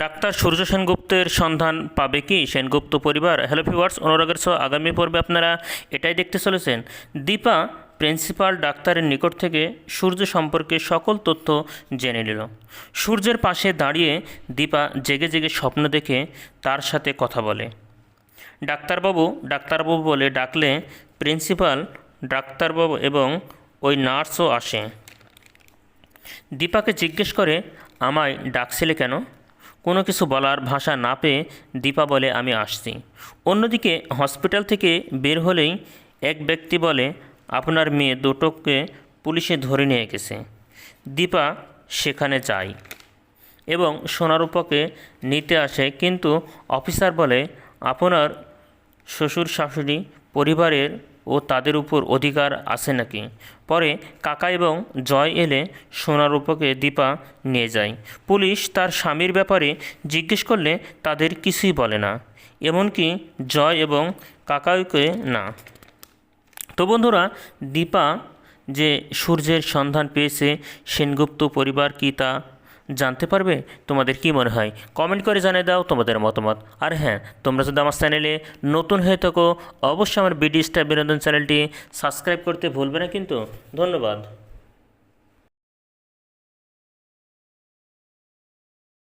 Doctor সূর্য সেনগুপ্তের সন্ধান পাবে কি? সেনগুপ্ত পরিবার হ্যালো ভিওয়ার্স অনুরাগের সহ আগামী পর্বে আপনারা এটাই দেখতে চলেছেন। দীপা প্রিন্সিপাল ডাক্তারের নিকট থেকে সূর্য সম্পর্কে সকল তথ্য জেনে নিল। সূর্যের পাশে দাঁড়িয়ে দীপা জেগে জেগে স্বপ্ন দেখে তার সাথে কথা বলে। ডাক্তারবাবু ডাক্তারবাবু বলে ডাকলে প্রিন্সিপাল ডাক্তারবাবু এবং ওই নার্সও আসে। দীপাকে জিজ্ঞেস করে, আমায় ডাকছিলে কেন? কোনো কিছু বলার ভাষা না পেয়ে দীপা বলে, আমি আসছি। অন্যদিকে হসপিটাল থেকে বের হলেই এক ব্যক্তি বলে, আপনার মেয়ে দুটোকে পুলিশে ধরে নিয়ে গেছে। দীপা সেখানে যায় এবং সোনারূপকে নিতে আসে, কিন্তু অফিসার বলে, আপনার শ্বশুর শাশুড়ি পরিবারের ও তাদের উপর অধিকার আসে নাকি? পরে কাকা এবং জয় এলে সোনারূপকে দীপা নিয়ে যায়। পুলিশ তার স্বামীর ব্যাপারে জিজ্ঞেস করলে তাদের কিছুই বলে না। এমনকি জয় এবং কাকাইকে না। তো বন্ধুরা, দীপা যে সূর্যের সন্ধান পেয়েছে, সেনগুপ্ত পরিবার কি তা জানতে পারবে তোমাদের কি মনে হয়? কমেন্ট করে জানিয়ে দাও তোমাদের মতামত। আর হ্যাঁ তোমরা যদি আমার চ্যানেলে নতুন হয়ে থাকো, অবশ্যই আমার বিডি স্টার বিনোদন চ্যানেলটি সাবস্ক্রাইব করতে ভুলবে না কিন্তু। ধন্যবাদ।